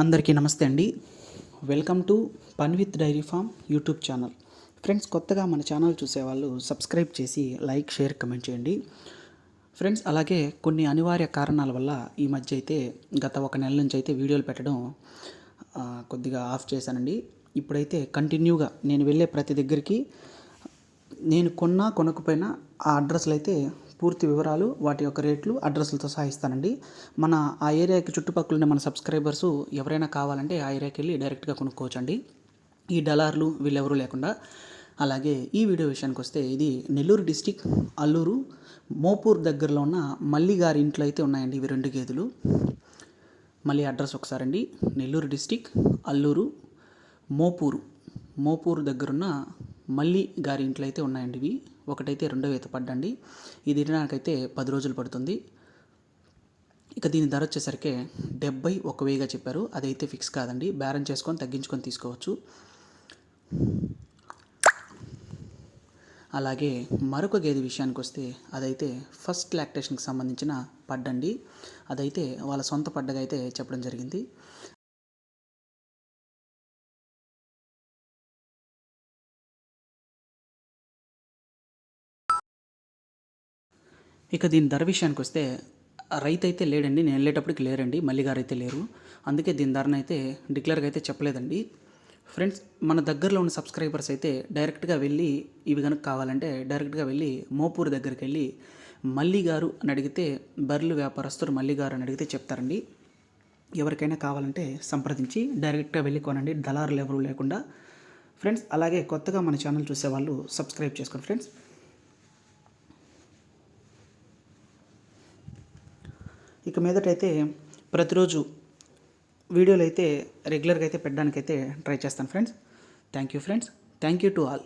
అందరికీ నమస్తే అండి. Welcome to fun with dairy farm YouTube channel. Friends కొత్తగా మన ఛానల్ చూసేవాళ్ళు సబ్స్క్రైబ్ చేసి లైక్ షేర్ కమెంట్ చేయండి. ఫ్రెండ్స్ అలాగే కొన్ని అనివార్య కారణాల వల్ల ఈ మధ్య అయితే గత ఒక నెల నుంచి అయితే వీడియోలు పెట్టడం కొద్దిగా ఆఫ్ చేశానండి. ఇప్పుడైతే కంటిన్యూగా నేను వెళ్ళే ప్రతి దగ్గరికి నేను కొన్నా కొనకపోయినా ఆ అడ్రస్లు అయితే పూర్తి వివరాలు వాటి యొక్క రేట్లు అడ్రస్లతో సహా ఇస్తానండి. మన ఆ ఏరియాకి చుట్టుపక్కల ఉన్న మన సబ్స్క్రైబర్స్ ఎవరైనా కావాలంటే ఆ ఏరియాకి వెళ్ళి డైరెక్ట్గా కొనుక్కోవచ్చండి. ఈ డలార్లు వీళ్ళెవరూ లేకుండా. అలాగే ఈ వీడియో విషయానికి వస్తే ఇది నెల్లూరు డిస్టిక్ అల్లూరు మోపూర్ దగ్గరలో ఉన్న మల్లి గారి ఇంట్లో అయితే ఉన్నాయండి ఇవి రెండు గేదెలు. మళ్ళీ అడ్రస్ ఒకసారి అండి నెల్లూరు డిస్టిక్ అల్లూరు మోపూరు. మోపూరు దగ్గరున్న మళ్ళీ గారి ఇంట్లో అయితే ఉన్నాయండి ఇవి. ఒకటైతే రెండో ఈత పడ్డండి. ఇది తినడానికైతే పది రోజులు పడుతుంది. ఇక దీని ధర వచ్చేసరికి డెబ్బై ఒక వెయ్యిగా చెప్పారు. అదైతే ఫిక్స్ కాదండి. బేరం చేసుకొని తగ్గించుకొని తీసుకోవచ్చు. అలాగే మరొక గేదె విషయానికి వస్తే అదైతే ఫస్ట్ లాక్టేషన్కి సంబంధించిన పడ్డండి. అదైతే వాళ్ళ సొంత పడ్డగా అయితే చెప్పడం జరిగింది. ఇక దీని ధర విషయానికి వస్తే రైతు అయితే లేడండి నేను వెళ్ళేటప్పటికి లేరండి మల్లిగారు అయితే లేరు. అందుకే దీని ధరను అయితే డిక్లేర్గా అయితే చెప్పలేదండి. ఫ్రెండ్స్ మన దగ్గరలో ఉన్న సబ్స్క్రైబర్స్ అయితే డైరెక్ట్గా వెళ్ళి ఇవి కనుక కావాలంటే డైరెక్ట్గా వెళ్ళి మోపూర్ దగ్గరికి వెళ్ళి మల్లి గారు అని అడిగితే బర్రెలు వ్యాపారస్తులు మల్లిగారు అని అడిగితే చెప్తారండి. ఎవరికైనా కావాలంటే సంప్రదించి డైరెక్ట్గా వెళ్ళి కొనండి దళారులు ఎవరు లేకుండా. ఫ్రెండ్స్ అలాగే కొత్తగా మన ఛానల్ చూసే వాళ్ళు సబ్స్క్రైబ్ చేసుకోండి ఫ్రెండ్స్. ఇక మీదటైతే ప్రతిరోజు వీడియోలు అయితే రెగ్యులర్గా అయితే పెట్టడానికైతే ట్రై చేస్తాను friends. Thank you friends. Thank you to all.